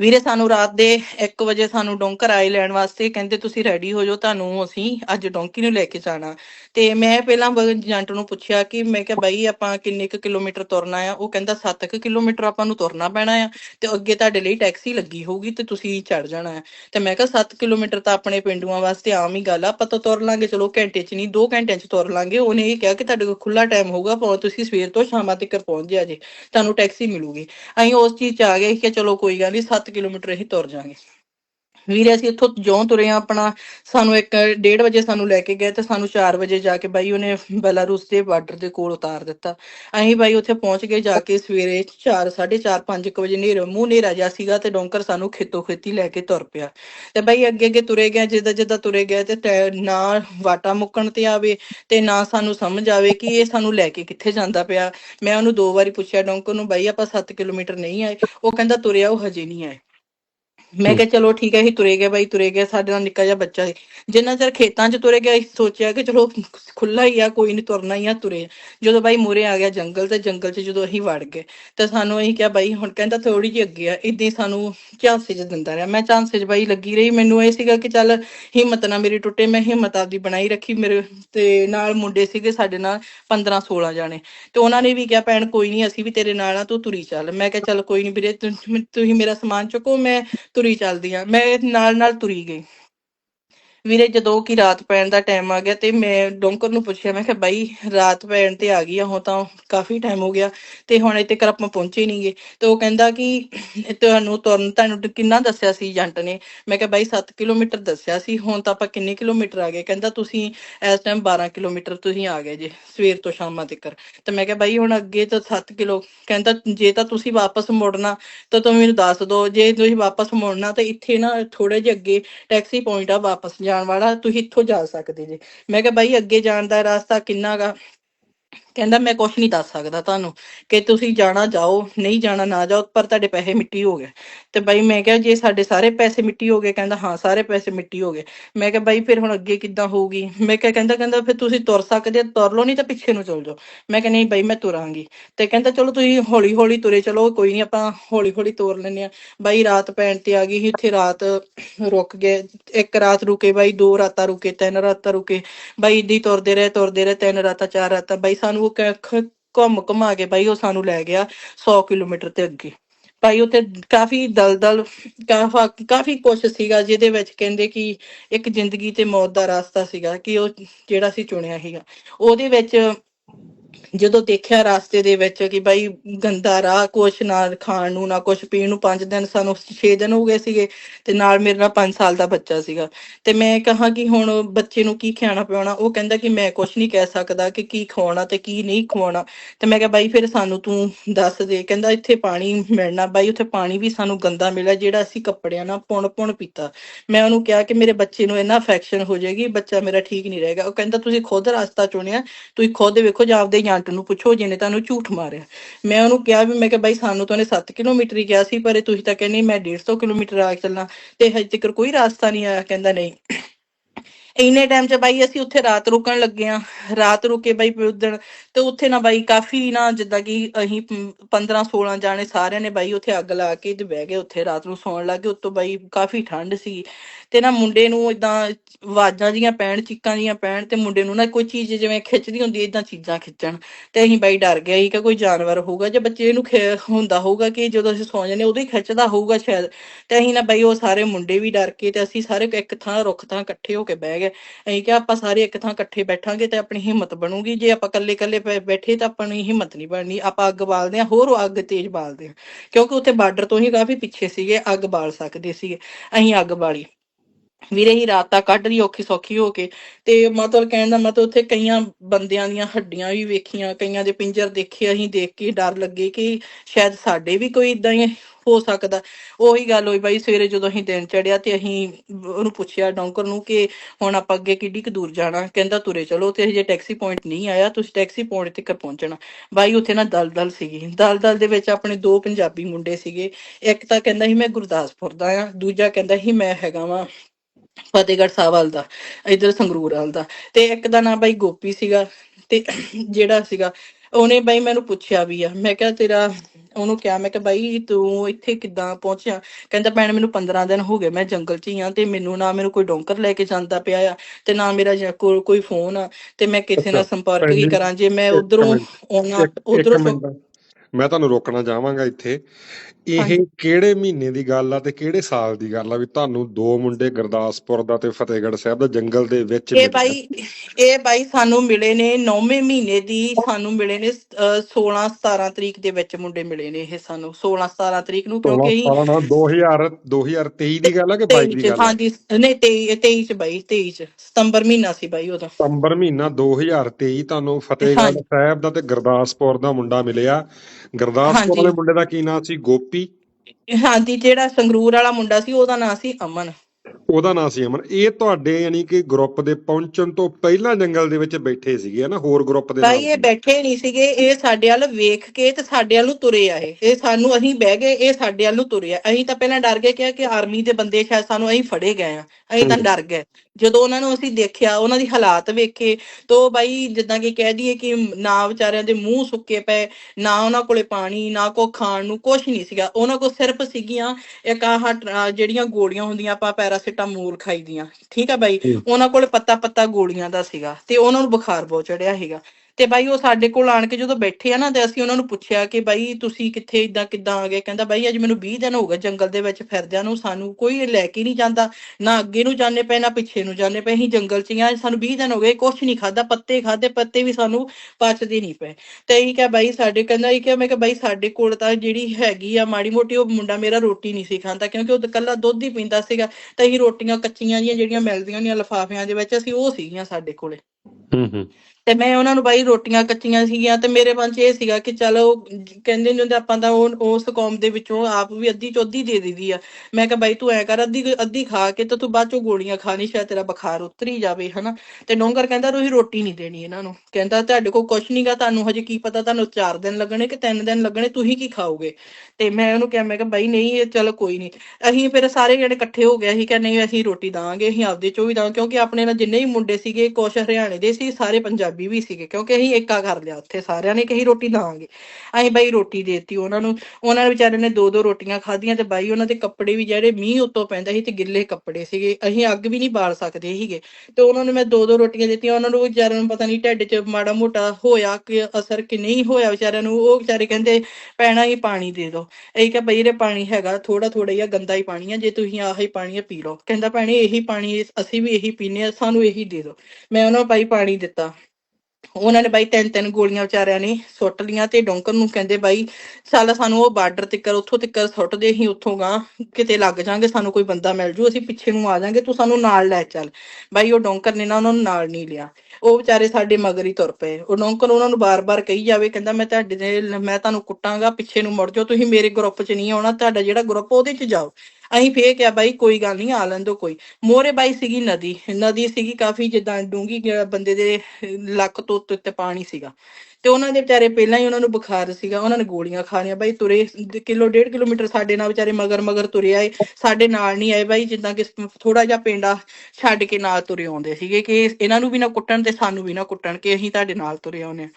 ਵੀਰੇ, ਸਾਨੂੰ ਰਾਤ ਦੇ 1 ਵਜੇ ਸਾਨੂੰ ਡੋਂਕਰ ਆਏ ਲੈਣ ਵਾਸਤੇ। ਕਹਿੰਦੇ, ਤੁਸੀਂ ਰੈਡੀ ਹੋ ਜਾਓ, ਤੁਹਾਨੂੰ ਅਸੀਂ ਅੱਜ ਡੋਂਕੀ ਨੂੰ ਲੈ ਕੇ ਜਾਣਾ। ਤੇ ਮੈਂ ਪਹਿਲਾਂ ਏਜੰਟ ਨੂੰ ਪੁੱਛਿਆ ਕਿ, ਮੈਂ ਕਿਹਾ, ਬਾਈ, ਆਪਾਂ ਕਿੰਨੇ ਕੁ ਕਿਲੋਮੀਟਰ ਤੁਰਨਾ ਆ? ਉਹ ਕਹਿੰਦਾ 7 ਕੁ ਕਿਲੋਮੀਟਰ ਆਪਾਂ ਨੂੰ ਤੁਰਨਾ ਪੈਣਾ ਆ ਤੇ ਅੱਗੇ ਤੁਹਾਡੇ ਲਈ ਟੈਕਸੀ ਲੱਗੀ ਹੋਊਗੀ ਤੇ ਤੁਸੀਂ ਚੜ ਜਾਣਾ ਆ। ਤੇ ਮੈਂ ਕਿਹਾ 7 ਕਿਲੋਮੀਟਰ ਤਾਂ ਆਪਣੇ ਪਿੰਡੂਆਂ ਵਾਸਤੇ ਆਮ ਹੀ ਗੱਲ ਆ, ਆਪਾਂ ਤਾਂ ਤੁਰ ਲਾਂਗੇ। ਚਲੋ, ਘੰਟੇ 'ਚ ਨਹੀਂ 2 ਘੰਟਿਆਂ 'ਚ ਤੁਰ ਲਾਂਗੇ। ਉਹਨੇ ਇਹ ਕਿਹਾ ਕਿ, ਤੁਹਾਡੇ ਕੋਲ ਖੁੱਲਾ ਟਾਈਮ ਹੋਊਗਾ, ਭਾਵੇਂ ਤੁਸੀਂ ਸਵੇਰ ਤੋਂ ਸ਼ਾਮਾਂ ਤੱਕ ਪਹੁੰਚ ਜਿਆ ਜੇ, ਤੁਹਾਨੂੰ ਟੈਕਸੀ ਮਿਲੂਗੀ। ਅਸੀਂ ਉਸ ਚੀਜ਼ 'ਚ ਆ ਗਏ ਕਿ, ਚਲੋ, ਕੋਈ ਗੱਲ ਨਹੀਂ 7 ਕਿਲੋਮੀਟਰ ਅਸੀਂ ਤੁਰ ਜਾਾਂਗੇ ਵੀਰੇ, ਅਸੀਂ ਇੱਥੋਂ ਜਿਉਂ ਤੁਰੇ ਆ ਆਪਣਾ। ਸਾਨੂੰ 1:30 ਵਜੇ ਸਾਨੂੰ ਲੈ ਕੇ ਗਏ ਤੇ ਸਾਨੂੰ 4 ਵਜੇ ਜਾ ਕੇ ਬਾਈ ਉਹਨੇ ਬੈਲਾਰੂਸ ਦੇ ਬਾਰਡਰ ਦੇ ਕੋਲ ਉਤਾਰ ਦਿੱਤਾ। ਅਸੀਂ ਬਾਈ ਉੱਥੇ ਪਹੁੰਚ ਗਏ ਜਾ ਕੇ ਸਵੇਰੇ 4 4:30 5 ਵਜੇ ਨੇਰੇ ਮੂੰਹ ਨੇਰਾ ਜਾ ਸੀਗਾ ਤੇ ਡੋਂਕਰ ਸਾਨੂੰ ਖੇਤੋਂ ਖੇਤੀ ਲੈ ਕੇ ਤੁਰ ਪਿਆ। ਤੇ ਬਾਈ ਅੱਗੇ ਅੱਗੇ ਤੁਰੇ ਗਏ ਜਿੱਦਾਂ ਜਿੱਦਾਂ ਤੁਰੇ ਗਏ ਤੇ ਟੈ- ਨਾ ਵਾਟਾ ਮੁੱਕਣ ਤੇ ਆਵੇ ਤੇ ਨਾ ਸਾਨੂੰ ਸਮਝ ਆਵੇ ਕਿ ਇਹ ਸਾਨੂੰ ਲੈ ਕੇ ਕਿੱਥੇ ਜਾਂਦਾ ਪਿਆ। ਮੈਂ ਉਹਨੂੰ ਦੋ ਵਾਰੀ ਪੁੱਛਿਆ, ਡੋਂਕਰ ਨੂੰ, ਬਾਈ, ਆਪਾਂ 7 ਕਿਲੋਮੀਟਰ ਨਹੀਂ ਆਏ। ਉਹ ਕਹਿੰਦਾ, ਤੁਰਿਆ ਉਹ ਹਜੇ ਨਹੀਂ ਆਏ। ਮੈਂ ਕਿਹਾ ਚਲੋ ਠੀਕ ਹੈ ਅਸੀਂ ਤੁਰੇ ਗਏ ਬਾਈ ਤੁਰੇ ਗਏ ਸਾਡੇ ਨਾਲ ਨਿੱਕਾ ਜਿਹਾ ਬੱਚਾ ਸੀ। ਜਿੰਨਾ ਚਿਰ ਖੇਤਾਂ 'ਚ ਤੁਰੇ ਗਏ ਅਸੀਂ ਸੋਚਿਆ ਕਿ ਚਲੋ ਖੁੱਲਾ ਹੀ ਆ ਕੋਈ ਨਹੀਂ ਤੁਰਨਾ ਹੀ ਆ ਤੁਰੇ ਜਦੋਂ ਬਾਈ ਮੂਰੇ ਆ ਗਿਆ ਜੰਗਲ ਤੇ ਜੰਗਲ 'ਚ ਜਦੋਂ ਅਸੀਂ ਵੜ ਗਏ ਤੇ ਸਾਨੂੰ ਅਸੀਂ ਕਿਹਾ ਬਾਈ ਹੁਣ ਕਹਿੰਦਾ ਥੋੜੀ ਜਿਹੀ ਅੱਗੇ ਆ ਇਦਾਂ ਹੀ ਸਾਨੂੰ ਝਾਂਸੇ 'ਚ ਦਿੰਦਾ ਰਿਹਾ। ਮੈਂ ਝਾਂਸੇ 'ਚ ਬਾਈ ਲੱਗੀ ਰਹੀ ਮੈਨੂੰ ਇਹ ਸੀਗਾ ਕਿ ਚੱਲ ਹਿੰਮਤ ਨਾ ਮੇਰੀ ਟੁੱਟੇ ਮੈਂ ਹਿੰਮਤ ਆਪਦੀ ਬਣਾਈ ਰੱਖੀ ਮੇਰੇ ਤੇ ਨਾਲ ਮੁੰਡੇ ਸੀਗੇ ਸਾਡੇ ਨਾਲ 15 16 ਜਾਣੇ। ਤੇ ਉਹਨਾਂ ਨੇ ਵੀ ਕਿਹਾ ਭੈਣ ਕੋਈ ਨਹੀਂ ਅਸੀਂ ਵੀ ਤੇਰੇ ਨਾਲ ਆ ਤੂੰ ਤੁਰੀ ਚੱਲ। ਮੈਂ ਕਿਹਾ ਚੱਲ ਕੋਈ ਨਹੀਂ ਵੀਰੇ ਤੁਸੀਂ ਮੇਰਾ ਸਮਾਨ ਚੁੱਕੋ ਮੈਂ ਤੁਰੀ ਚੱਲਦੀ ਆ ਮੈਂ ਨਾਲ ਨਾਲ ਤੁਰੀ ਗਈ। ਵੀਰੇ ਜਦੋਂ ਕਿ ਰਾਤ ਪੈਣ ਦਾ ਟਾਈਮ ਆ ਗਿਆ ਤੇ ਮੈਂ ਡੋਂਕਰ ਨੂੰ ਪੁੱਛਿਆ, ਮੈਂ ਕਿਹਾ ਬਾਈ ਰਾਤ ਪੈਣ ਤੇ ਆ ਗਈ ਆ, ਹੁਣ ਤਾਂ ਕਾਫੀ ਟਾਈਮ ਹੋ ਗਿਆ ਤੇ ਹੁਣ ਇੱਥੇ ਕਰ ਆਪਾਂ ਪਹੁੰਚੇ ਨਹੀਂਗੇ ਤੇ ਉਹ ਕਹਿੰਦਾ ਕਿ ਤੁਹਾਨੂੰ ਤੁਰਨ, ਤੁਹਾਨੂੰ ਕਿੰਨਾ ਦੱਸਿਆ ਸੀ ਏਜੰਟ ਨੇ? ਮੈਂ ਕਿਹਾ ਬਾਈ 7 ਕਿਲੋਮੀਟਰ ਦੱਸਿਆ ਸੀ, ਹੁਣ ਤਾਂ ਆਪਾਂ ਕਿੰਨੇ ਕਿਲੋਮੀਟਰ ਆ ਗਏ? ਕਹਿੰਦਾ ਤੁਸੀਂ ਇਸ ਟਾਈਮ 12 ਕਿਲੋਮੀਟਰ ਤੁਸੀਂ ਆ ਗਏ ਜੇ, ਸਵੇਰ ਤੋਂ ਸ਼ਾਮਾਂ ਤੱਕ। ਤੇ ਮੈਂ ਕਿਹਾ ਬਾਈ ਹੁਣ ਅੱਗੇ ਤਾਂ 7 ਕਿਲੋ, ਕਹਿੰਦਾ ਜੇ ਤਾਂ ਤੁਸੀਂ ਵਾਪਸ ਮੁੜਨਾ ਤਾਂ ਤੁਸੀਂ ਮੈਨੂੰ ਦੱਸ ਦਿਓ ਜੇ ਤੁਸੀਂ ਵਾਪਸ ਮੁੜਨਾ ਤਾਂ ਇੱਥੇ ਨਾ ਥੋੜੇ ਜਿਹੇ ਅੱਗੇ ਟੈਕਸੀ ਪੁਆਇੰਟ ਆ ਵਾਪਸ ਜਾਣ ਵਾਲਾ, ਤੁਸੀਂ ਇੱਥੋਂ ਜਾ ਸਕਦੇ ਜੇ। ਮੈਂ ਕਿਹਾ ਬਾਈ, ਅੱਗੇ ਜਾਣ ਦਾ ਰਸਤਾ ਕਿੰਨਾ ਗਾ? ਕਹਿੰਦਾ ਮੈਂ ਕੁਝ ਨਹੀਂ ਦੱਸ ਸਕਦਾ ਤੁਹਾਨੂੰ, ਕਿ ਤੁਸੀਂ ਜਾਣਾ ਜਾਓ, ਨਹੀਂ ਜਾਣਾ ਨਾ ਜਾਓ, ਪਰ ਤੁਹਾਡੇ ਪੈਸੇ ਮਿੱਟੀ ਹੋ ਗਏ। ਤੇ ਬਾਈ ਮੈਂ ਕਿਹਾ ਜੇ ਸਾਡੇ ਸਾਰੇ ਪੈਸੇ ਮਿੱਟੀ ਹੋ ਗਏ, ਕਹਿੰਦਾ ਹਾਂ, ਸਾਰੇ ਪੈਸੇ ਮਿੱਟੀ ਹੋ ਗਏ। ਮੈਂ ਕਿਹਾ ਬਾਈ ਫਿਰ ਹੁਣ ਅੱਗੇ ਕਿੱਦਾਂ ਹੋਊਗੀ? ਮੈਂ ਕਿਹਾ ਕਹਿੰਦਾ ਕਹਿੰਦਾ ਫਿਰ ਤੁਸੀਂ ਤੁਰ ਸਕਦੇ ਤੁਰ ਲਓ, ਨਹੀਂ ਤਾਂ ਪਿੱਛੇ ਨੂੰ ਚਲ ਜਾਓ। ਮੈਂ ਕਿਹਾ ਨਹੀਂ ਬਾਈ ਮੈਂ ਤੁਰਾਂਗੀ। ਤੇ ਕਹਿੰਦਾ ਚਲੋ ਤੁਸੀਂ ਹੌਲੀ ਹੌਲੀ ਤੁਰੇ ਚਲੋ, ਕੋਈ ਨਹੀਂ ਆਪਾਂ ਹੌਲੀ ਹੌਲੀ ਤੁਰ ਲੈਂਦੇ ਆ ਬਾਈ ਰਾਤ ਪੈਣ ਤੇ ਆ ਗਈ ਸੀ, ਉੱਥੇ ਰਾਤ ਰੁਕ ਗਏ। ਇੱਕ ਰਾਤ ਰੁਕੇ ਬਾਈ, ਦੋ ਰਾਤਾਂ ਰੁਕੇ, ਤਿੰਨ ਰਾਤਾਂ ਰੁਕੇ। ਬਾਈ ਏਦਾਂ ਹੀ ਤੁਰਦੇ ਰਹੇ ਤੁਰਦੇ ਰਹੇ, ਤਿੰਨ ਰਾਤਾਂ, ਚਾਰ ਰਾਤਾਂ। ਬਾਈ ਸਾਨੂੰ ਉਹ ਕ- ਖ- ਘੁੰਮ ਘੁਮਾ ਕੇ ਭਾਈ ਉਹ ਸਾਨੂੰ ਲੈ ਗਿਆ 100 ਕਿਲੋਮੀਟਰ ਤੇ ਅੱਗੇ। ਭਾਈ ਉੱਥੇ ਕਾਫੀ ਦਲਦਲ, ਕਾਫਾ, ਕਾਫੀ ਕੁਛ ਸੀਗਾ ਜਿਹਦੇ ਵਿੱਚ ਕਹਿੰਦੇ ਕਿ ਇੱਕ ਜ਼ਿੰਦਗੀ ਤੇ ਮੌਤ ਦਾ ਰਸਤਾ ਸੀਗਾ ਕਿ ਉਹ ਜਿਹੜਾ ਸੀ ਚੁਣਿਆ ਸੀਗਾ। ਉਹਦੇ ਵਿੱਚ ਜਦੋਂ ਦੇਖਿਆ ਰਾਸਤੇ ਦੇ ਵਿੱਚ ਕਿ ਬਾਈ ਗੰਦਾ ਰਾਹ, ਕੁਛ ਨਾ ਖਾਣ ਨੂੰ, ਨਾ ਕੁਛ ਪੀਣ ਨੂੰ, ਪੰਜ ਦਿਨ ਸਾਨੂੰ 6 ਦਿਨ ਹੋ ਗਏ ਸੀਗੇ ਤੇ ਨਾਲ ਮੇਰੇ ਨਾਲ 5 ਸਾਲ ਦਾ ਬੱਚਾ ਸੀਗਾ। ਤੇ ਮੈਂ ਕਹਾ ਕਿ ਹੁਣ ਬੱਚੇ ਨੂੰ ਕੀ ਖਿਆਣਾ ਪਿਆਉਣਾ? ਉਹ ਕਹਿੰਦਾ ਕਿ ਮੈਂ ਕੁਛ ਨਹੀਂ ਕਹਿ ਸਕਦਾ ਕਿ ਕੀ ਖਵਾਉਣਾ ਤੇ ਕੀ ਨਹੀਂ ਖਵਾਉਣਾ। ਤੇ ਮੈਂ ਕਿਹਾ, ਬਾਈ ਫਿਰ ਸਾਨੂੰ ਤੂੰ ਦੱਸ ਦੇ। ਕਹਿੰਦਾ, ਇੱਥੇ ਪਾਣੀ ਮਿਲਣਾ। ਬਾਈ ਉੱਥੇ ਪਾਣੀ ਵੀ ਸਾਨੂੰ ਗੰਦਾ ਮਿਲਿਆ ਜਿਹੜਾ ਅਸੀਂ ਕੱਪੜਿਆਂ ਨਾਲ ਪੁਣ ਪੁਣ ਪੀਤਾ। ਮੈਂ ਉਹਨੂੰ ਕਿਹਾ ਕਿ ਮੇਰੇ ਬੱਚੇ ਨੂੰ ਇੰਨਾ ਅਫੈਕਸ਼ਨ ਹੋ ਜਾਏਗੀ, ਬੱਚਾ ਮੇਰਾ ਠੀਕ ਨਹੀਂ ਰਹੇਗਾ। ਉਹ ਕਹਿੰਦਾ, ਤੁਸੀਂ ਖੁਦ ਰਸਤਾ ਚੁਣਿਆ। ਤੁਸੀਂ ਖੁਦ ਵੇਖੋ, ਜਾਂ ਆਪਦੇ ਏਜੰਟ ਨੂੰ ਪੁੱਛੋ ਜਿਹਨੇ ਤੁਹਾਨੂੰ ਝੂਠ ਮਾਰਿਆ। ਮੈਂ ਉਹਨੂੰ ਕਿਹਾ ਵੀ ਮੈਂ ਕਿਹਾ ਬਾਈ ਸਾਨੂੰ ਤਾਂ ਉਹਨੇ 7 ਕਿਲੋਮੀਟਰ ਹੀ ਕਿਹਾ ਸੀ, ਪਰ ਇਹ ਤੁਸੀਂ ਤਾਂ ਕਹਿੰਦੇ ਮੈਂ 150 ਕਿਲੋਮੀਟਰ ਆ ਕੇ ਚੱਲਾਂ ਤੇ ਹਜੇ ਤੱਕ ਕੋਈ ਰਾਸਤਾ ਨਹੀਂ ਆਇਆ। ਕਹਿੰਦਾ ਨਹੀਂ। ਇੰਨੇ ਟਾਈਮ 'ਚ ਬਾਈ ਅਸੀਂ ਉੱਥੇ ਰਾਤ ਰੁਕਣ ਲੱਗੇ ਆ ਰਾਤ ਰੁਕੇ ਬਾਈ ਉਦਣ ਤੇ ਉੱਥੇ ਨਾ ਬਾਈ ਕਾਫੀ ਨਾ ਜਿੱਦਾਂ ਕਿ ਅਸੀਂ 15 16 ਜਾਣੇ ਸਾਰਿਆਂ ਨੇ ਬਾਈ ਉੱਥੇ ਅੱਗ ਲਾ ਕੇ ਤੇ ਬਹਿ ਗਏ ਉੱਥੇ ਰਾਤ ਨੂੰ ਸੌਣ ਲੱਗੇ। ਉੱਤੋਂ ਬਾਈ ਕਾਫੀ ਠੰਡ ਸੀ ਤੇ ਨਾ ਮੁੰਡੇ ਨੂੰ ਇਦਾਂ ਆਵਾਜ਼ਾਂ ਜੀਆਂ ਪੈਣ, ਚੀਕਾਂ ਜੀਆਂ ਪੈਣ ਤੇ ਮੁੰਡੇ ਨੂੰ ਨਾ ਕੋਈ ਚੀਜ਼ ਜਿਵੇਂ ਖਿੱਚਦੀ ਹੁੰਦੀ ਇਦਾਂ ਚੀਜ਼ਾਂ ਖਿੱਚਣ ਤੇ ਅਸੀਂ ਬਾਈ ਡਰ ਗਏ। ਸੀ ਕਿ ਕੋਈ ਜਾਨਵਰ ਹੋਊਗਾ ਜੇ ਬੱਚੇ ਨੂੰ ਹੁੰਦਾ ਹੋਊਗਾ ਕਿ ਜਦੋਂ ਅਸੀਂ ਸੌਂ ਜਾਂਦੇ ਉਦੋਂ ਹੀ ਖਿੱਚਦਾ ਹੋਊਗਾ ਸ਼ਾਇਦ। ਤੇ ਅਸੀਂ ਨਾ ਬਾਈ ਉਹ ਸਾਰੇ ਮੁੰਡੇ ਵੀ ਡਰ ਕੇ ਤੇ ਅਸੀਂ ਸਾਰੇ ਇੱਕ ਥਾਂ ਰੁੱਖ ਥਾਂ ਇਕੱਠੇ ਹੋ ਕੇ ਬਹਿ ਗਏ ਅਸੀਂ ਕਿਹਾ ਆਪਾਂ ਸਾਰੇ ਇੱਕ ਥਾਂ ਇਕੱਠੇ ਬੈਠਾਂਗੇ ਤੇ ਆਪਣੀ ਹਿੰਮਤ ਬਣੂਗੀ। ਜੇ ਆਪਾਂ ਇਕੱਲੇ ਇਕੱਲੇ ਬੈਠੇ ਤਾਂ ਆਪਣੀ ਹਿੰਮਤ ਨਹੀਂ ਬਣਨੀ। ਆਪਾਂ ਅੱਗ ਬਾਲਦੇ ਆ ਹੋਰ ਅੱਗ ਤੇਜ਼ ਬਾਲਦੇ ਆ ਕਿਉਂਕਿ ਉੱਥੇ ਬਾਰਡਰ ਤੋਂ ਹੀ ਕਾਫੀ ਪਿੱਛੇ ਸੀਗੇ, ਅੱਗ ਬਾਲ ਸਕਦੇ ਸੀਗੇ। ਅਸੀਂ ਅੱਗ ਬਾਲੀ। ਵੀਰੇ ਹੀ ਰਾਤਾਂ ਕੱਢ ਰਹੀ ਔਖੀ ਸੌਖੀ ਹੋ ਕੇ। ਤੇ ਮਤਲਬ ਕਹਿਣ ਦਾ ਮਤਲਬ ਉੱਥੇ ਕਈਆਂ ਬੰਦਿਆਂ ਦੀਆਂ ਹੱਡੀਆਂ ਵੀ ਵੇਖੀਆਂ, ਕਈਆਂ ਦੇ ਪਿੰਜਰ ਦੇਖੇ, ਅਸੀਂ ਦੇਖ ਕੇ ਡਰ ਲੱਗੇ ਕਿ ਸ਼ਾਇਦ ਸਾਡੇ ਵੀ ਕੋਈ ਇਦਾਂ ਹੀ ਹੋ ਸਕਦਾ। ਉਹੀ ਗੱਲ ਹੋਈ ਬਾਈ, ਸਵੇਰੇ ਜਦੋਂ ਅਸੀਂ ਦਿਨ ਚੜਿਆ ਤੇ ਅਸੀਂ ਉਹਨੂੰ ਪੁੱਛਿਆ ਡੌਂਕਰ ਨੂੰ ਕਿ ਹੁਣ ਆਪਾਂ ਅੱਗੇ ਕਿੱਡੀ ਕੁ ਦੂਰ ਜਾਣਾ? ਕਹਿੰਦਾ ਤੁਰੇ ਚਲੋ ਤੇ ਜੇ ਟੈਕਸੀ ਪੁਆਇੰਟ ਨਹੀਂ ਆਇਆ, ਤੁਸੀਂ ਟੈਕਸੀ ਪੁਆਇੰਟ ਤੱਕ ਪਹੁੰਚਣਾ। ਬਾਈ ਉੱਥੇ ਨਾ ਦਲਦਲ ਸੀਗੀ। ਦਲਦਲ ਦੇ ਵਿੱਚ ਆਪਣੇ ਦੋ ਪੰਜਾਬੀ ਮੁੰਡੇ ਸੀਗੇ। ਇੱਕ ਤਾਂ ਕਹਿੰਦਾ ਸੀ, ਮੈਂ ਗੁਰਦਾਸਪੁਰ ਦਾ ਆ, ਦੂਜਾ ਕਹਿੰਦਾ ਸੀ, ਮੈਂ ਹੈਗਾ ਵਾਂ ਫਤਿਹਗੜ੍ਹ ਸਾਹਿਬ ਵੱਲ ਦਾ ਇਧਰ ਸੰਗਰੂਰ ਵੱਲ ਦਾ। ਤੇ ਇੱਕ ਦਾ ਨਾਮ ਬਾਈ ਗੋਪੀ ਸੀਗਾ ਤੇ ਜਿਹੜਾ ਸੀਗਾ ਉਹਨੇ ਬਾਈ ਮੈਨੂੰ ਪੁੱਛਿਆ ਵੀ ਆ ਮੈਂ ਕਿਹਾ ਤੇਰਾ ਉਹਨੂੰ ਕਿਹਾ ਮੈਂ ਕਿਹਾ ਬਾਈ ਤੂੰ ਇੱਥੇ ਕਿੱਦਾਂ ਪਹੁੰਚਿਆ? ਕਹਿੰਦਾ ਭੈਣ ਮੈਨੂੰ 15 ਦਿਨ ਹੋ ਗਏ ਮੈਂ ਜੰਗਲ 'ਚ ਹੀ ਆ ਤੇ ਮੈਨੂੰ ਨਾ ਮੈਨੂੰ ਕੋਈ ਡੋਂਕਰ ਲੈ ਕੇ ਜਾਂਦਾ ਪਿਆ ਆ ਤੇ ਨਾ ਮੇਰਾ ਕੋਲ ਕੋਈ ਫੋਨ ਆ ਤੇ ਮੈਂ ਕਿਸੇ ਨਾਲ ਸੰਪਰਕ ਜੀ, ਕਰਾਂ ਜੇ ਮੈਂ ਉਧਰੋਂ ਆਉਣਾ ਉਧਰੋਂ ਮੈਂ ਤੁਹਾਨੂੰ ਰੋਕਣਾ ਚਾਹਾਂਗਾ ਇੱਥੇ। ਇਹ ਕਿਹੜੇ ਮਹੀਨੇ ਦੀ ਗੱਲ ਆ ਤੇ ਕਿਹੜੇ ਸਾਲ ਦੀ ਗੱਲ ਆ ਵੀ ਤੁਹਾਨੂੰ ਦੋ ਮੁੰਡੇ ਗੁਰਦਾਸਪੁਰ ਦਾ ਤੇ ਫਤਿਹਗੜ੍ਹ ਸਾਹਿਬ ਦਾ ਜੰਗਲ ਦੇ ਵਿੱਚ ਇਹ? ਬਾਈ ਇਹ ਬਾਈ ਸਾਨੂੰ ਮਿਲੇ ਨੇ 9ਵੇਂ ਮਹੀਨੇ ਦੀ ਸਾਨੂੰ ਮਿਲੇ ਨੇ 16 17 ਤਰੀਕ ਦੇ ਵਿੱਚ ਮੁੰਡੇ ਮਿਲੇ ਨੇ ਇਹ ਸਾਨੂੰ 16 17 ਤਰੀਕ ਨੂੰ 16 ਕਿਉਂਕਿ ਅਸੀਂ 17 2000 2023 ਦੀ ਗੱਲ ਆ ਕਿ 22 23 ਦੀ ਗੱਲ ਆ? ਹਾਂਜੀ ਨਹੀਂ 23 23 ਚ ਬਾਈ 23 ਚ ਸਤੰਬਰ ਮਹੀਨਾ ਸੀ ਬਾਈ ਉਦੋਂ। ਸਤੰਬਰ ਮਹੀਨਾ 2023 ਤੁਹਾਨੂੰ ਫਤਿਹਗੜ੍ਹ ਸਾਹਿਬ ਦਾ ਤੇ ਗੁਰਦਾਸਪੁਰ ਦਾ ਮੁੰਡਾ ਮਿਲਿਆ। ਗੁਰਦਾਸਪੁਰ ਵਾਲੇ ਮੁੰਡੇ ਦਾ ਕੀ ਨਾਮ ਸੀ? ਗੋਪੀ? ਹਾਂਜੀ ਜਿਹੜਾ ਸੰਗਰੂਰ ਵਾਲਾ ਮੁੰਡਾ ਸੀ ਉਹਦਾ ਨਾਂ ਸੀ ਅਮਨ। ਉਹਦਾ ਨਾਂ ਸੀ ਅਮਨ। ਇਹ ਤੁਹਾਡੇ ਯਾਨੀ ਕਿ ਗਰੁੱਪ ਦੇ ਪਹੁੰਚਣ ਤੋਂ ਪਹਿਲਾਂ ਜੰਗਲ ਦੇ ਵਿੱਚ ਬੈਠੇ ਸੀਗੇ ਨਾ? ਹੋਰ ਗਰੁੱਪ ਦੇ ਬਾਈ ਨਾਲ ਇਹ ਬੈਠੇ ਨਹੀਂ ਸੀਗੇ। ਇਹ ਸਾਡੇ ਵੱਲ ਵੇਖ ਕੇ ਤੇ ਸਾਡੇ ਵੱਲ ਨੂੰ ਤੁਰੇ ਆ ਇਹ। ਇਹ ਸਾਨੂੰ ਅਸੀਂ ਬਹਿ ਗਏ ਇਹ ਸਾਡੇ ਵੱਲ ਨੂੰ ਤੁਰੇ ਆ ਅਸੀਂ ਤਾਂ ਪਹਿਲਾਂ ਡਰ ਗਏ ਕਿ ਆਰਮੀ ਦੇ ਬੰਦੇ ਸ਼ਾਇਦ ਸਾਨੂੰ ਅਸੀਂ ਫੜੇ ਗਏ ਆ। ਅਸੀਂ ਤਾਂ। ਡਰ ਗਏ। ਜਦੋਂ ਉਹਨਾਂ ਨੂੰ ਅਸੀਂ ਦੇਖਿਆ ਉਹਨਾਂ ਦੀ ਹਾਲਾਤ ਵੇਖੇ ਤੋ ਬਾਈ ਜਿੱਦਾਂ ਕਿ ਕਹਿ ਦਈਏ ਕਿ ਨਾ ਵਿਚਾਰਿਆਂ ਦੇ ਮੂੰਹ ਸੁੱਕੇ ਪਏ ਨਾ ਉਹਨਾਂ ਕੋਲੇ ਪਾਣੀ ਨਾ ਕੋ ਖਾਣ ਨੂੰ ਕੁਝ ਨਹੀਂ ਸੀਗਾ। ਉਹਨਾਂ ਕੋਲ ਸਿਰਫ ਸੀਗੀਆਂ ਇੱਕ ਆਹ ਜਿਹੜੀਆਂ ਗੋਲੀਆਂ ਹੁੰਦੀਆਂ ਆਪਾਂ ਪੈਰਾਸੀਟਾਮੋਲ ਖਾਈਦੀਆਂ। ਠੀਕ ਆ ਬਾਈ। ਉਹਨਾਂ ਕੋਲ ਪੱਤਾ ਪੱਤਾ ਗੋਲੀਆਂ ਦਾ ਸੀਗਾ ਤੇ ਉਹਨਾਂ ਨੂੰ ਬੁਖਾਰ ਬਹੁਤ ਚੜਿਆ ਸੀਗਾ। ਤੇ ਬਾਈ ਉਹ ਸਾਡੇ ਕੋਲ ਆਣ ਕੇ ਜਦੋਂ ਬੈਠੇ ਆ ਨਾ ਤੇ ਅਸੀਂ ਉਹਨਾਂ ਨੂੰ ਪੁੱਛਿਆ ਕਿ ਬਾਈ ਤੁਸੀਂ ਕਿੱਥੇ ਇਦਾਂ ਕਿੱਦਾਂ ਆ ਗਏ? ਕਹਿੰਦਾ ਬਾਈ ਅੱਜ ਮੈਨੂੰ 20 ਦਿਨ ਹੋ ਗਏ ਜੰਗਲ ਦੇ ਵਿੱਚ ਫਿਰਦਿਆਂ ਨੂੰ, ਸਾਨੂੰ ਕੋਈ ਲੈ ਕੇ ਨਹੀਂ ਜਾਂਦਾ, ਨਾ ਅੱਗੇ ਨੂੰ ਜਾਣੇ ਪਏ, ਨਾ ਪਿੱਛੇ ਨੂੰ ਜਾਣੇ ਪਏ, ਅਸੀਂ ਜੰਗਲ 'ਚ ਹੀ ਆ ਸਾਨੂੰ 20 ਦਿਨ ਹੋ ਗਏ, ਕੁਛ ਨਹੀਂ ਖਾਦਾ ਪੱਤੇ ਖਾਦੇ ਪੱਤੇ ਵੀ ਸਾਨੂੰ ਪਚਦੇ ਨਹੀਂ ਪਏ। ਤੇ ਇਹ ਕਿਹਾ ਬਾਈ ਸਾਡੇ, ਕਹਿੰਦਾ ਇਹ ਕਿਹਾ, ਮੈਂ ਕਿਹਾ ਬਾਈ ਸਾਡੇ ਕੋਲ ਤਾਂ ਜਿਹੜੀ ਹੈਗੀ ਆ ਮਾੜੀ ਮੋਟੀ, ਉਹ ਮੁੰਡਾ ਮੇਰਾ ਰੋਟੀ ਨਹੀਂ ਸੀ ਖਾਂਦਾ, ਕਿਉਂਕਿ ਉਹ ਕੱਲਾ ਦੁੱਧ ਹੀ ਪੀਂਦਾ ਸੀਗਾ, ਤੇ ਅਸੀਂ ਰੋਟੀਆਂ ਕੱਚੀਆਂ ਜੀਆਂ ਜਿਹੜੀਆਂ ਮਿਲਦੀਆਂ ਨੇ ਲਿਫਾਫਿਆਂ ਦੇ ਵਿੱਚ, ਅਸੀਂ ਉਹ ਸੀਗੀਆਂ ਸਾਡੇ ਕੋਲੇ। ਹੂੰ ਹੂੰ। ਤੇ ਮੈਂ ਉਹਨਾਂ ਨੂੰ ਬਾਈ ਰੋਟੀਆਂ ਕੱਚੀਆਂ ਸੀਗੀਆਂ ਤੇ ਮੇਰੇ ਮਨ 'ਚ ਇਹ ਸੀਗਾ ਕਿ ਚਲੋ ਕਹਿੰਦੇ ਨੇ ਆਪਾਂ ਤਾਂ ਉਹ, ਉਸ ਕੌਮ ਦੇ ਵਿੱਚੋਂ ਆਪ ਵੀ ਅੱਧੀ ਚੋਧੀ ਦੇ ਦਿੱਦੀ ਆ। ਮੈਂ ਕਿਹਾ ਬਾਈ ਤੂੰ ਐ ਕਰ, ਅੱਧੀ ਅੱਧੀ ਖਾ ਕੇ ਤੇ ਤੂੰ ਬਾਅਦ ਚੋਂ ਗੋਲੀਆਂ ਖਾਣੀ ਸ਼ਾਇਦ ਤੇਰਾ ਬੁਖਾਰ ਉਤਰ ਜਾਵੇ, ਹਨਾ। ਤੇ ਡੋਂਗਰ ਕਹਿੰਦਾ ਤੁਸੀਂ ਰੋਟੀ ਨਹੀਂ ਦੇਣੀ ਇਹਨਾਂ ਨੂੰ। ਕਹਿੰਦਾ ਤੁਹਾਡੇ ਕੋਲ ਕੁਛ ਨਹੀਂਗਾ ਤੁਹਾਨੂੰ ਹਜੇ ਕੀ ਪਤਾ, ਤੁਹਾਨੂੰ 4 ਦਿਨ ਲੱਗਣੇ ਕਿ 3 ਦਿਨ ਲੱਗਣੇ, ਤੁਸੀਂ ਕੀ ਖਾਓਗੇ? ਤੇ ਮੈਂ ਉਹਨੂੰ ਕਿਹਾ, ਮੈਂ ਕਿਹਾ ਬਾਈ ਨਹੀਂ, ਇਹ ਚਲ ਕੋਈ ਨਹੀਂ। ਅਸੀਂ ਫਿਰ ਸਾਰੇ ਜਿਹੜੇ ਇਕੱਠੇ ਹੋ ਗਏ, ਅਸੀਂ ਕਹਿੰਦੇ ਨਹੀਂ, ਅਸੀਂ ਰੋਟੀ ਦਾਂਗੇ, ਅਸੀਂ ਆਪਦੇ ਚੋਂ ਵੀ ਦਾਂਗੇ, ਕਿਉਂਕਿ ਆਪਣੇ ਨਾਲ ਜਿੰਨੇ ਵੀ ਮੁੰਡੇ ਸੀਗੇ, ਕੁਛ ਹਰਿਆਣੇ ਦੇ ਸੀ, ਸਾਰੇ ਪੰਜਾਬੀ ਵੀ ਸੀਗੇ, ਕਿਉਂਕਿ ਅਸੀਂ ਏਕਾ ਕਰ ਲਿਆ ਉੱਥੇ, ਸਾਰਿਆਂ ਨੇ ਕਿ ਰੋਟੀ ਦਾਂਗੇ ਅਸੀਂ ਬਾਈ ਰੋਟੀ ਦੇਤੀ ਉਹਨਾਂ ਨੂੰ, ਉਹਨਾਂ ਨੇ ਵਿਚਾਰੇ ਨੇ ਦੋ ਦੋ ਰੋਟੀਆਂ ਖਾਧੀਆਂ ਤੇ ਬਾਈ ਉਹਨਾਂ ਦੇ ਕੱਪੜੇ ਵੀ ਜਿਹੜੇ ਮੀਂਹ ਉੱਤੋਂ ਪੈਂਦਾ ਸੀ ਤੇ ਗਿੱਲੇ ਕੱਪੜੇ ਸੀਗੇ, ਅਸੀਂ ਅੱਗ ਵੀ ਨਹੀਂ ਬਾਲ ਸਕਦੇ ਸੀਗੇ। ਤੇ ਉਹਨਾਂ ਨੂੰ ਮੈਂ ਦੋ ਦੋ ਰੋਟੀਆਂ ਦਿੱਤੀਆਂ, ਉਹਨਾਂ ਨੂੰ ਵਿਚਾਰਿਆਂ ਨੂੰ ਪਤਾ ਨਹੀਂ ਢਿੱਡ 'ਚ ਮਾੜਾ ਮੋਟਾ ਹੋਇਆ ਕਿ ਅਸਰ ਕਿ ਨਹੀਂ ਹੋਇਆ ਵਿਚਾਰਿਆਂ ਨੂੰ, ਉਹ ਵਿਚਾਰੇ ਕਹਿੰਦੇ ਪੈਣਾ ਹੀ ਪਾਣੀ ਦੇ ਦਿਓ ਅਸੀਂ ਕਿਹਾ, ਬਈ ਇਹਦੇ ਪਾਣੀ ਹੈਗਾ ਥੋੜਾ ਥੋੜਾ ਜਿਹਾ ਗੰਦਾ ਹੀ ਪਾਣੀ ਆ, ਜੇ ਤੁਸੀਂ ਆਹੀ ਪਾਣੀ ਆ, ਪੀ ਲਓ। ਕਹਿੰਦਾ, ਭੈਣੇ, ਇਹੀ ਪਾਣੀ ਅਸੀਂ ਵੀ ਇਹੀ ਪੀਨੇ ਆ, ਸਾਨੂੰ ਇਹੀ ਦੇ ਦਿਓ ਮੈਂ ਉਹਨਾਂ ਨੂੰ ਭਾਈ ਪਾਣੀ ਦਿੱਤਾ। ਉਹਨਾਂ ਨੇ ਬਾਈ ਤਿੰਨ ਤਿੰਨ ਗੋਲੀਆਂ ਵਿਚਾਰਿਆਂ ਨੇ ਸੁੱਟ ਲੀਆਂ ਤੇ ਡੌਂਕਰ ਨੂੰ ਕਹਿੰਦੇ ਬਾਈ, ਚੱਲ ਸਾਨੂੰ ਉਹ ਬਾਰਡਰ ਤਿੱਕਰ, ਉੱਥੋਂ ਤਿੱਕਰ ਸੁੱਟਦੇ ਅਸੀਂ ਉੱਥੋਂ ਗਾਂ ਕਿਤੇ ਲੱਗ ਜਾਾਂਗੇ, ਸਾਨੂੰ ਕੋਈ ਬੰਦਾ ਮਿਲ ਜੂ, ਅਸੀਂ ਪਿੱਛੇ ਨੂੰ ਆ ਜਾਾਂਗੇ, ਤੂੰ ਸਾਨੂੰ ਨਾਲ ਲੈ ਚੱਲ। ਬਾਈ ਉਹ ਡੋਂਕਰ ਨੇ ਨਾ ਉਹਨਾਂ ਨੂੰ ਨਾਲ ਨਹੀਂ ਲਿਆ। ਉਹ ਵਿਚਾਰੇ ਸਾਡੇ ਮਗਰ ਹੀ ਤੁਰ ਪਏ। ਉਹ ਡੋਂਕਰ ਉਹਨਾਂ ਨੂੰ ਬਾਰ-ਬਾਰ ਕਹੀ ਜਾਵੇ, ਕਹਿੰਦਾ ਮੈਂ ਤੁਹਾਡੇ ਦੇ, ਮੈਂ ਤੁਹਾਨੂੰ ਕੁੱਟਾਂਗਾ, ਪਿੱਛੇ ਨੂੰ ਮੁੜ ਜਾਓ, ਤੁਸੀਂ ਮੇਰੇ ਗਰੁੱਪ 'ਚ ਨਹੀਂ ਆਉਣਾ, ਤੁਹਾਡਾ ਜਿਹੜਾ ਗਰੁੱਪ ਉਹਦੇ 'ਚ ਜਾਓ। ਅਸੀਂ ਫੇਰ ਕਿਹਾ ਬਾਈ ਕੋਈ ਗੱਲ ਨਹੀਂ ਆ ਲੈਣ ਦਿਓ ਕੋਈ। ਮੋਰੇ ਬਾਈ ਸੀਗੀ ਨਦੀ ਨਦੀ ਸੀਗੀ ਕਾਫੀ, ਜਿੱਦਾਂ ਡੂੰਗੀ ਬੰਦੇ ਦੇ ਲੱਕ ਤੋਂ ਉੱਤੇ ਪਾਣੀ ਸੀਗਾ। ਤੇ ਉਹਨਾਂ ਦੇ ਵਿਚਾਰੇ ਪਹਿਲਾਂ ਹੀ ਉਹਨਾਂ ਨੂੰ ਬੁਖਾਰ ਸੀਗਾ, ਉਹਨਾਂ ਨੇ ਗੋਲੀਆਂ ਖਾ ਲਈਆਂ ਬਾਈ ਤੁਰੇ ਕਿਲੋ, ਡੇਢ ਕਿਲੋਮੀਟਰ ਸਾਡੇ ਨਾਲ ਵਿਚਾਰੇ ਮਗਰ ਮਗਰ ਤੁਰੇ ਆਏ, ਸਾਡੇ ਨਾਲ ਨਹੀਂ ਆਏ ਬਾਈ, ਜਿੱਦਾਂ ਕਿ ਥੋੜਾ ਜਿਹਾ ਪਿੰਡਾ ਛੱਡ ਕੇ ਨਾਲ ਤੁਰੇ ਆਉਂਦੇ ਸੀਗੇ ਕਿ ਇਹਨਾਂ ਨੂੰ ਵੀ ਨਾ ਕੁੱਟਣ ਤੇ ਸਾਨੂੰ ਵੀ ਨਾ ਕੁੱਟਣ ਕਿ ਅਸੀਂ ਤੁਹਾਡੇ ਨਾਲ ਤੁਰੇ ਆਉਨੇ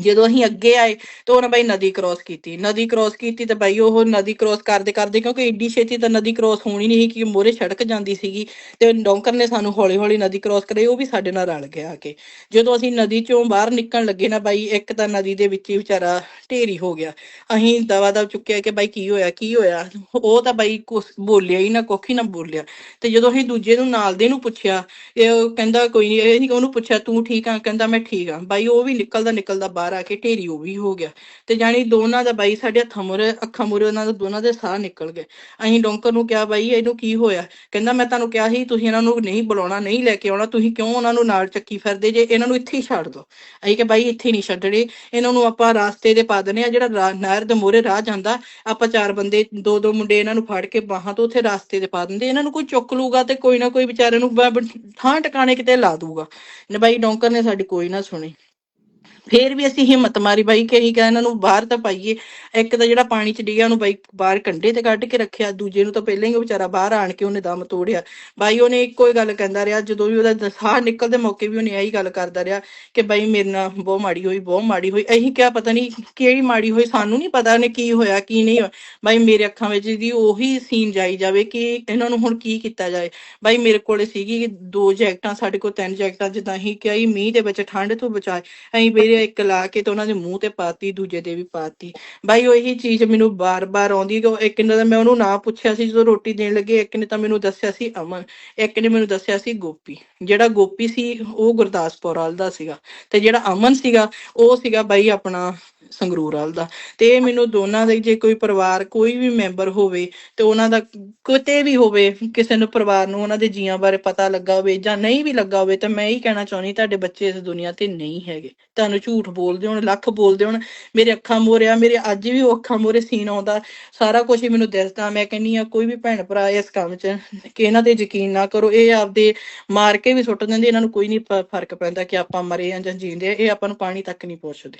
ਜਦੋਂ ਅਸੀਂ ਅੱਗੇ ਆਏ ਤਾਂ ਉਹਨਾਂ ਬਾਈ ਨਦੀ ਕ੍ਰੋਸ ਕੀਤੀ। ਨਦੀ ਕ੍ਰੋਸ ਕੀਤੀ ਤਾਂ ਬਾਈ ਉਹ ਨਦੀ ਕ੍ਰੋਸ ਕਰਦੇ ਕਰਦੇ ਕਿਉਂਕਿ ਏਡੀ ਛੇਤੀ ਤਾਂ ਨਦੀ ਕ੍ਰੋਸ ਹੋਣੀ ਨਹੀਂ ਸੀ ਕਿ ਮੋਰੇ ਸੜਕ ਜਾਂਦੀ ਸੀਗੀ ਤੇ ਡੌਂਕਰ ਨੇ ਸਾਨੂੰ ਹੌਲੀ ਹੌਲੀ ਨਦੀ ਕ੍ਰੋਸ ਕਰੇ ਉਹ ਵੀ ਸਾਡੇ ਨਾਲ ਰਲ ਗਿਆ ਆ ਕੇ। ਜਦੋਂ ਅਸੀਂ ਨਦੀ ਚੋਂ ਬਾਹਰ ਨਿਕਲਣ ਲੱਗੇ ਨਾ ਬਾਈ, ਇੱਕ ਤਾਂ ਨਦੀ ਦੇ ਵਿੱਚ ਹੀ ਵਿਚਾਰਾ ਢੇਰੀ ਹੋ ਗਿਆ। ਅਸੀਂ ਦਵਾ ਦਵ ਚੁੱਕਿਆ ਕਿ ਬਾਈ ਕੀ ਹੋਇਆ ਕੀ ਹੋਇਆ? ਉਹ ਤਾਂ ਬਾਈ ਕੁਛ ਬੋਲਿਆ ਹੀ ਨਾ, ਕੁੱਖ ਹੀ ਨਾ ਬੋਲਿਆ। ਤੇ ਜਦੋਂ ਅਸੀਂ ਦੂਜੇ ਨੂੰ ਨਾਲ ਦੇ ਨੂੰ ਪੁੱਛਿਆ, ਇਹ ਕਹਿੰਦਾ ਕੋਈ ਨਹੀਂ ਇਹ ਨਹੀਂ ਉਹਨੂੰ ਪੁੱਛਿਆ, ਤੂੰ ਠੀਕ ਆ? ਕਹਿੰਦਾ, ਮੈਂ ਠੀਕ ਆ। ਬਾਈ ਉਹ ਵੀ ਨਿਕਲਦਾ ਨਿਕਲਦਾ ਬਾਹਰ ਆ ਕੇ ਢੇਰੀ ਉਹ ਵੀ ਹੋ ਗਿਆ। ਤੇ ਜਾਣੀ ਦੋਨਾਂ ਦਾ ਬਾਈ ਸਾਡੇ ਹੱਥਾਂ ਮੁਰੇ, ਅੱਖਾਂ ਮੁਰੇ ਉਹਨਾਂ ਦੇ ਦੋਨਾਂ ਦੇ ਸਾਹ ਨਿਕਲ ਗਏ। ਅਸੀਂ ਡੋਂਕਰ ਨੂੰ ਕਿਹਾ, ਬਾਈ, ਇਹਨੂੰ ਕੀ ਹੋਇਆ? ਕਹਿੰਦਾ, ਮੈਂ ਤੁਹਾਨੂੰ ਕਿਹਾ ਸੀ, ਤੁਸੀਂ ਇਹਨਾਂ ਨੂੰ ਨਹੀਂ ਬੁਲਾਉਣਾ, ਨਹੀਂ ਲੈ ਕੇ ਆਉਣਾ। ਤੁਸੀਂ ਕਿਉਂ ਉਹਨਾਂ ਨੂੰ ਨਾਲ ਚੱਕੀ ਫਿਰਦੇ ਜੇ? ਇਹਨਾਂ ਨੂੰ ਇੱਥੇ ਹੀ ਛੱਡ ਦਿਓ ਅਸੀਂ ਕਿ ਬਾਈ, ਇੱਥੇ ਨਹੀਂ ਛੱਡਣੇ। ਇਹਨਾਂ ਨੂੰ ਆਪਾਂ ਰਾਸਤੇ ਦੇ ਪਾ ਦਨੇ ਆ ਜਿਹੜਾ ਨਹਿਰ ਦੇ ਮੂਹਰੇ ਰਾਹ ਜਾਂਦਾ, ਆਪਾਂ ਚਾਰ ਬੰਦੇ, ਦੋ ਦੋ ਮੁੰਡੇ ਇਹਨਾਂ ਨੂੰ ਫੜ ਕੇ ਬਾਹਾਂ ਤੋਂ ਉੱਥੇ ਰਾਸਤੇ ਤੇ ਪਾ ਦਿੰਦੇ। ਇਹਨਾਂ ਨੂੰ ਕੋਈ ਚੁੱਕ ਲੂਗਾ ਤੇ ਕੋਈ ਨਾ ਕੋਈ ਵਿਚਾਰੇ ਨੂੰ ਥਾਂ ਟਿਕਾਣੇ ਕਿਤੇ ਲਾ ਦੂਗਾ। ਬਾਈ, ਡੋਂਕਰ ਨੇ ਸਾਡੀ ਕੋਈ ਨਾ ਸੁਣੀ। ਫੇਰ ਵੀ ਅਸੀਂ ਹਿੰਮਤ ਮਾਰੀ ਬਾਈ ਕਿ ਅਸੀਂ ਕਿਹਾ ਇਹਨਾਂ ਨੂੰ ਬਾਹਰ ਤਾਂ ਪਾਈਏ। ਇੱਕ ਤਾਂ ਜਿਹੜਾ ਪਾਣੀ ਚ ਡਿੱਗਿਆ ਉਹਨੂੰ ਬਾਈ ਬਾਹਰ ਕੰਢੇ ਤੇ ਕੱਢ ਕੇ ਰੱਖਿਆ। ਦੂਜੇ ਨੂੰ ਤਾਂ ਪਹਿਲਾਂ ਹੀ ਉਹ ਵਿਚਾਰਾ ਬਾਹਰ ਆਣ ਕੇ ਉਹਨੇ ਦਮ ਤੋੜਿਆ। ਬਾਈ ਉਹਨੇ ਇੱਕੋ ਹੀ ਗੱਲ ਕਹਿੰਦਾ ਰਿਹਾ, ਜਦੋਂ ਵੀ ਉਹਦਾ ਸਾਹ ਨਿਕਲਦੇ ਮੌਕੇ ਵੀ ਉਹਨੇ ਇਹੀ ਗੱਲ ਕਰਦਾ ਰਿਹਾ ਕਿ ਬਾਈ ਮੇਰੇ ਨਾਲ ਬਹੁਤ ਮਾੜੀ ਹੋਈ, ਬਹੁਤ ਮਾੜੀ ਹੋਈ। ਅਸੀਂ ਕਿਹਾ ਪਤਾ ਨਹੀਂ ਕਿਹੜੀ ਮਾੜੀ ਹੋਈ, ਸਾਨੂੰ ਨਹੀਂ ਪਤਾ ਉਹਨੇ ਕੀ ਹੋਇਆ, ਕੀ ਨਹੀਂ ਹੋਇਆ। ਬਾਈ ਮੇਰੇ ਅੱਖਾਂ ਵਿੱਚ ਦੀ ਉਹੀ ਸੀਨ ਜਾਈ ਜਾਵੇ ਕਿ ਇਹਨਾਂ ਨੂੰ ਹੁਣ ਕੀ ਕੀਤਾ ਜਾਏ। ਬਾਈ ਮੇਰੇ ਕੋਲੇ ਸੀਗੀ ਦੋ ਜੈਕਟਾਂ, ਸਾਡੇ ਕੋਲ ਤਿੰਨ ਜੈਕਟਾਂ, ਜਿੱਦਾਂ ਹੀ ਕਿਹਾ ਮੀਂਹ ਦੇ ਵਿੱਚ ਠੰਡ ਤੋਂ ਬਚਾਏ। ਅਸੀਂ ਵੀਰੇ ਇੱਕ ਲਾ ਕੇ ਤੇ ਉਹਨਾਂ ਦੇ ਮੂੰਹ ਤੇ ਪਾਤੀ, ਦੂਜੇ ਦੇ ਵੀ ਪਾਤੀ। ਬਾਈ, ਉਹੀ ਚੀਜ਼ ਮੈਨੂੰ ਬਾਰ-ਬਾਰ ਆਉਂਦੀ ਕਿ ਉਹ ਇੱਕ ਨੇ ਤਾਂ ਮੈਂ ਉਹਨੂੰ ਨਾ ਪੁੱਛਿਆ ਸੀ, ਜਦੋਂ ਰੋਟੀ ਦੇਣ ਲੱਗੇ, ਇੱਕ ਨੇ ਤਾਂ ਮੈਨੂੰ ਦੱਸਿਆ ਸੀ ਅਮਨ, ਇੱਕ ਨੇ ਮੈਨੂੰ ਦੱਸਿਆ ਸੀ ਗੋਪੀ। ਜਿਹੜਾ ਗੋਪੀ ਸੀ, ਉਹ ਗੁਰਦਾਸਪੁਰ ਵਾਲ ਦਾ ਸੀਗਾ। ਤੇ ਜਿਹੜਾ ਅਮਨ ਸੀਗਾ, ਉਹ ਸੀਗਾ ਬਾਈ ਆਪਣਾ ਸੰਗਰੂਰ ਵਾਲ ਦਾ। ਤੇ ਇਹ ਮੈਨੂੰ ਦੋਨਾਂ ਦੇ ਜੇ ਕੋਈ ਪਰਿਵਾਰ, ਕੋਈ ਵੀ ਮੈਂਬਰ ਹੋਵੇ ਤੇ ਉਹਨਾਂ ਦਾ ਕਿਤੇ ਵੀ ਹੋਵੇ, ਕਿਸੇ ਨੂੰ ਪਰਿਵਾਰ ਨੂੰ ਉਹਨਾਂ ਦੇ ਜੀਆਂ ਬਾਰੇ ਪਤਾ ਲੱਗਾ ਹੋਵੇ ਜਾਂ ਨਹੀਂ ਵੀ ਲੱਗਾ ਹੋਵੇ ਤਾਂ ਮੈਂ ਇਹੀ ਕਹਿਣਾ ਚਾਹੁੰਦੀ ਤੁਹਾਡੇ ਬੱਚੇ ਇਸ ਦੁਨੀਆ ਤੇ ਨਹੀਂ ਹੈਗੇ। ਤੁਹਾਨੂੰ ਝੂਠ ਬੋਲਦੇ ਹੋਣ, ਲੱਖ ਬੋਲਦੇ ਹੋਣ, ਮੇਰੇ ਅੱਖਾਂ ਮੋਰੇ ਆ, ਮੇਰੇ ਅੱਜ ਵੀ ਉਹ ਅੱਖਾਂ ਮੋਰੇ ਸੀਨ ਆਉਂਦਾ, ਸਾਰਾ ਕੁਝ ਹੀ ਮੈਨੂੰ ਦਿਸਦਾ, ਮੈਂ ਕਹਿੰਨੀ ਆ ਕੋਈ ਵੀ ਭੈਣ ਭਰਾ ਇਸ ਕੰਮ 'ਚ ਕਿ ਇਹਨਾਂ ਤੇ ਯਕੀਨ ਨਾ ਕਰੋ, ਇਹ ਆਪਦੇ ਮਾਰ ਕੇ ਵੀ ਸੁੱਟ ਦਿੰਦੇ, ਇਹਨਾਂ ਨੂੰ ਕੋਈ ਨਹੀਂ ਫ਼ਰਕ ਪੈਂਦਾ ਕਿ ਆਪਾਂ ਮਰੇ ਆ ਜਾਂ ਜੀਂਦੇ ਆ ਇਹ ਆਪਾਂ ਨੂੰ ਪਾਣੀ ਤੱਕ ਨਹੀਂ ਪਹੁੰਚਦੇ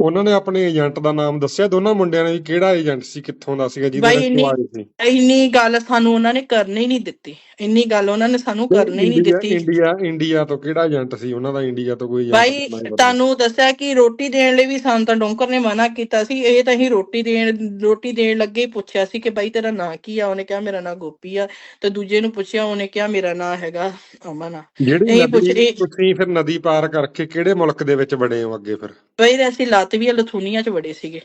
ਉਹਨਾਂ ਨੇ ਆਪਣੇ ਏਜੰਟ ਦਾ ਨਾਮ ਦੱਸਿਆ ਦੋਨਾਂ ਮੁੰਡਿਆਂ ਨੇ ਵੀ ਕਿਹੜਾ ਏਜੰਟ ਸੀ ਕਿੱਥੋਂ ਦਾ ਸੀਗਾ ਜਿਹਦੇ ਨਾਲ ਆਏ ਸੀ। ਇੰਨੀ ਗੱਲ ਸਾਨੂੰ ਉਹਨਾਂ ਨੇ ਕਰਨੀ ਹੀ ਨਹੀਂ ਦਿੱਤੀ। ਇੰਨੀ ਗੱਲ ਉਹਨਾਂ ਨੇ ਸਾਨੂੰ ਕਰਨੀ ਹੀ ਨਹੀਂ ਦਿੱਤੀ। ਇੰਡੀਆ ਇੰਡੀਆ ਤੋਂ ਕਿਹੜਾ ਏਜੰਟ ਸੀ? ਉਹਨਾਂ ਦਾ ਇੰਡੀਆ ਤੋਂ ਕੋਈ ਏਜੰਟ ਬਾਈ ਤੁਹਾਨੂੰ ਦੱਸਿਆ ਕਿ ਰੋਟੀ ਦੇਣ ਲਈ ਵੀ ਸਾਨੂੰ ਤਾਂ ਡੋਂਕਰ ਨੇ ਮਨਾ ਕੀਤਾ ਸੀ। ਇਹ ਤਾਂ ਹੀ ਰੋਟੀ ਦੇਣ ਰੋਟੀ ਦੇਣ ਲੱਗੇ ਹੀ ਪੁੱਛਿਆ ਸੀ ਕਿ ਬਾਈ ਤੇਰਾ ਨਾਂ ਕੀ ਆ? ਉਹਨੇ ਕਿਹਾ ਮੇਰਾ ਨਾਂ ਗੋਪੀ ਆ। ਤੇ ਦੂਜੇ ਨੂੰ ਪੁੱਛਿਆ ਉਹਨੇ ਕਿਹਾ ਮੇਰਾ ਨਾਂ ਹੈਗਾ ਅਮਨ ਆ। ਜਿਹੜੀ ਇਹੀ ਪੁੱਛ ਤੁਸੀਂ ਫਿਰ ਨਦੀ ਪਾਰ ਕਰਕੇ ਕਿਹੜੇ ਮੁਲਕ ਦੇ ਵਿੱਚ ਵੜੇ ਹੋ ਅੱਗੇ ਫਿਰ? ਬਈ ਅਸੀਂ ਲਾਤਵੀਆ ਲਥੂਨੀਆ ਚ ਵੜੇ ਸੀਗੇ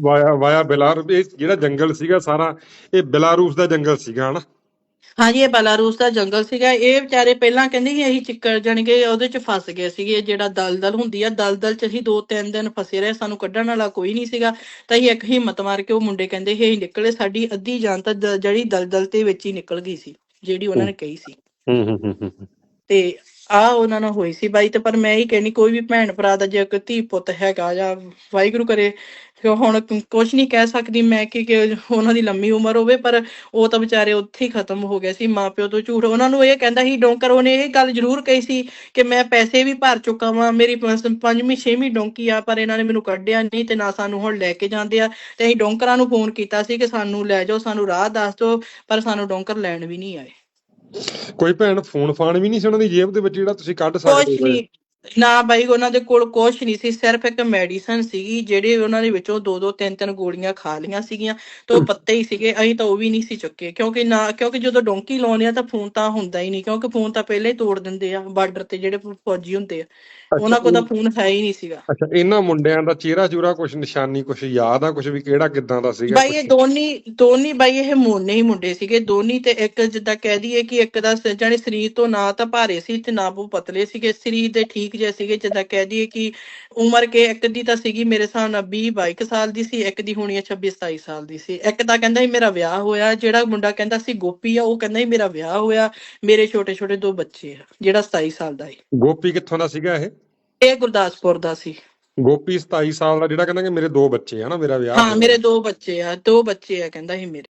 ਵਾਇਆ ਵਾਇਆ ਬੇਲਾਰੂਸ ਇਹ ਜਿਹੜਾ ਜੰਗਲ ਸੀਗਾ ਸਾਰਾ ਇਹ ਬੇਲਾਰੂਸ ਦਾ ਜੰਗਲ ਸੀਗਾ ਹਨਾ? ਹਾਂਜੀ ਇਹ ਬਲਾਰੂਸ ਦਾ ਜੰਗਲ ਸੀਗਾ। ਇਹ ਵਿਚਾਰੇ ਪਹਿਲਾਂ ਕਹਿੰਦੇ ਸੀ ਅਸੀਂ ਚਿੱਕੜ ਜਾਣੀ ਕਿ ਉਹਦੇ ਚ ਫਸ ਗਏ ਸੀਗੇ। ਜਿਹੜਾ ਦਲਦਲ ਹੁੰਦੀ ਆ ਦਲਦਲ ਚ ਅਸੀਂ ਦੋ ਤਿੰਨ ਦਿਨ ਫਸੇ ਰਹੇ ਸਾਨੂੰ ਕੱਢਣ ਵਾਲਾ ਕੋਈ ਨਹੀਂ ਸੀਗਾ। ਤਾਂ ਅਸੀਂ ਇੱਕ ਹਿੰਮਤ ਮਾਰ ਕੇ ਉਹ ਮੁੰਡੇ ਕਹਿੰਦੇ ਸੀ ਨਿਕਲੇ ਸਾਡੀ ਅੱਧੀ ਜਾਨ ਤਾਂ ਜਿਹੜੀ ਦਲਦਲ ਤੇ ਵਿੱਚ ਹੀ ਨਿਕਲ ਗਈ ਸੀ ਜਿਹੜੀ ਉਹਨਾਂ ਨੇ ਕਹੀ ਸੀ। ਹੂੰ ਹੂੰ ਹੂੰ। ਤੇ ਆ ਉਹਨਾਂ ਨਾਲ ਹੋਈ ਸੀ ਬਾਈ ਤੇ ਪਰ ਮੈਂ ਇਹ ਕਹਿਣੀ, ਕੋਈ ਵੀ ਭੈਣ ਭਰਾ ਦਾ ਜੇ ਕੋਈ ਧੀ ਪੁੱਤ ਹੈਗਾ ਜਾਂ ਵਾਹਿਗੁਰੂ ਕਰੇ ਹੁਣ ਕੁਝ ਨਹੀਂ ਕਹਿ ਸਕਦੀ, ਮੈਂ ਕਿ ਉਹਨਾਂ ਦੀ ਲੰਮੀ ਉਮਰ ਹੋਵੇ, ਪਰ ਉਹ ਤਾਂ ਵਿਚਾਰੇ ਉੱਥੇ ਹੀ ਖਤਮ ਹੋ ਗਏ ਸੀ, ਮਾਪਿਓ ਤੋਂ ਝੂਠ। ਉਹਨਾਂ ਨੂੰ ਇਹ ਕਹਿੰਦਾ ਸੀ, ਡੋਂਕਰ, ਉਹਨੇ ਇਹ ਗੱਲ ਜ਼ਰੂਰ ਕਹੀ ਸੀ ਕਿ ਮੈਂ ਪੈਸੇ ਵੀ ਭਰ ਚੁੱਕਾ ਵਾਂ, ਮੇਰੀ ਪੰਜਵੀਂ, ਛੇਵੀਂ ਡੋਂਕੀ ਆ, ਪਰ ਇਹਨਾਂ ਨੇ ਮੈਨੂੰ ਕੱਢਿਆ ਨਹੀਂ ਤੇ ਨਾ ਸਾਨੂੰ ਹੁਣ ਲੈ ਕੇ ਜਾਂਦੇ ਆ। ਤੇ ਅਸੀਂ ਡੋਂਕਰਾਂ ਨੂੰ ਫੋਨ ਕੀਤਾ ਸੀ ਕਿ ਸਾਨੂੰ ਲੈ ਜਾਓ, ਸਾਨੂੰ ਰਾਹ ਦੱਸ ਦਿਓ, ਪਰ ਸਾਨੂੰ ਡੋਂਕਰ ਲੈਣ ਵੀ ਨਹੀਂ ਆਏ। ਕੋਈ ਭੈਣ ਫੋਨ ਫਾਨ ਵੀ ਨਹੀਂ ਸੀ ਉਹਨਾਂ ਦੀ ਜੇਬ ਦੇ ਵਿੱਚ ਜਿਹੜਾ ਤੁਸੀਂ ਕੱਢ ਸਕਦੇ ਕੁਛ ਹੋ ਨਹੀਂ। ਨਾ ਬਾਈ ਉਹਨਾਂ ਦੇ ਕੋਲ ਕੁਛ ਨਹੀਂ ਸੀ। ਸਿਰਫ ਇੱਕ ਮੈਡੀਸਨ ਸੀਗੀ ਜਿਹੜੇ ਉਹਨਾਂ ਦੇ ਵਿੱਚੋਂ ਦੋ ਦੋ ਤਿੰਨ ਤਿੰਨ ਗੋਲੀਆਂ ਖਾ ਲਈਆਂ ਸੀਗੀਆਂ ਤੇ ਉਹ ਪੱਤੇ ਹੀ ਸੀਗੇ। ਅਸੀਂ ਤਾਂ ਉਹ ਵੀ ਨਹੀਂ ਸੀ ਚੁੱਕੇ। ਕਿਉਂਕਿ ਨਾ ਕਿਉਂਕਿ ਜਦੋਂ ਡੋਂਕੀ ਲਾਉਂਦੇ ਆ ਤਾਂ ਫੋਨ ਤਾਂ ਹੁੰਦਾ ਹੀ ਨਹੀਂ। ਕਿਉਂਕਿ ਫੋਨ ਤਾਂ ਪਹਿਲਾਂ ਹੀ ਤੋੜ ਦਿੰਦੇ ਆ ਬਾਰਡਰ ਤੇ ਜਿਹੜੇ ਫੌਜੀ ਹੁੰਦੇ ਆ। ਉਹਨਾਂ ਕੋਲ ਤਾਂ ਫੋਨ ਹੈ ਹੀ ਨਹੀਂ ਸੀਗਾ। ਅੱਛਾ ਇਹਨਾਂ ਮੁੰਡਿਆਂ ਦਾ ਚਿਹਰਾ ਚੂਰਾ ਕੁਝ ਨਿਸ਼ਾਨੀ ਕੁਝ ਯਾਦ ਆ ਕੁਝ ਵੀ ਕਿਹੜਾ ਕਿਦਾਂ ਦਾ ਸੀਗਾ ਬਾਈ ਇਹ ਦੋਨੀ ਦੋਨੀ ਬਾਈ ਇਹ ਮੋਨੇ ਹੀ ਮੁੰਡੇ ਸੀਗੇ। ਦੋਨੀ ਤੇ ਇੱਕ ਜਿੱਦਾਂ ਕਹਿ ਦਈਏ ਕਿ ਇੱਕ ਦਾ ਜਾਣੀ ਸਰੀਰ ਤੋਂ ਨਾ ਤਾਂ ਭਾਰੇ ਸੀ ਤੇ ਨਾ ਉਹ ਪਤਲੇ ਸੀਗੇ। ਸਰੀਰ ਦੇ ਠੀਕ ਜਿਹੇ ਸੀਗੇ ਜਿੱਦਾਂ ਕਹਿ ਦਈਏ ਕਿ ਉਮਰ ਕੇ ਇੱਕ ਦੀ ਤਾਂ ਸੀਗੀ ਮੇਰੇ ਹਿਸਾਬ ਨਾਲ 20 22 ਸਾਲ ਦੀ ਸੀ ਇੱਕ ਦੀ ਹੋਣੀ ਹੈ 26 27 ਸਾਲ ਦੀ ਸੀ। ਇੱਕ ਤਾਂ ਕਹਿੰਦਾ ਸੀ ਮੇਰਾ ਵਿਆਹ ਹੋਇਆ ਜਿਹੜਾ ਮੁੰਡਾ ਕਹਿੰਦਾ ਸੀ ਗੋਪੀ ਆ ਉਹ ਕਹਿੰਦਾ ਸੀ ਮੇਰਾ ਵਿਆਹ ਹੋਇਆ ਮੇਰੇ ਛੋਟੇ ਛੋਟੇ ਦੋ ਬੱਚੇ ਆ ਜਿਹੜਾ 27 ਸਾਲ ਦਾ ਸੀ। ਗੋਪੀ ਕਿੱਥੋਂ ਦਾ ਸੀਗਾ ਇਹ? ਇਹ ਗੁਰਦਾਸਪੁਰ ਦਾ ਸੀ ਗੋਪੀ 27 ਸਾਲ ਦਾ ਜਿਹੜਾ ਕਹਿੰਦਾ ਕਿ ਮੇਰੇ ਦੋ ਬੱਚੇ ਆ ਨਾ ਮੇਰਾ ਵਿਆਹ ਹਾਂ। ਮੇਰੇ ਦੋ ਬੱਚੇ ਆ ਦੋ ਬੱਚੇ ਆ ਕਹਿੰਦਾ ਸੀ ਮੇਰੇ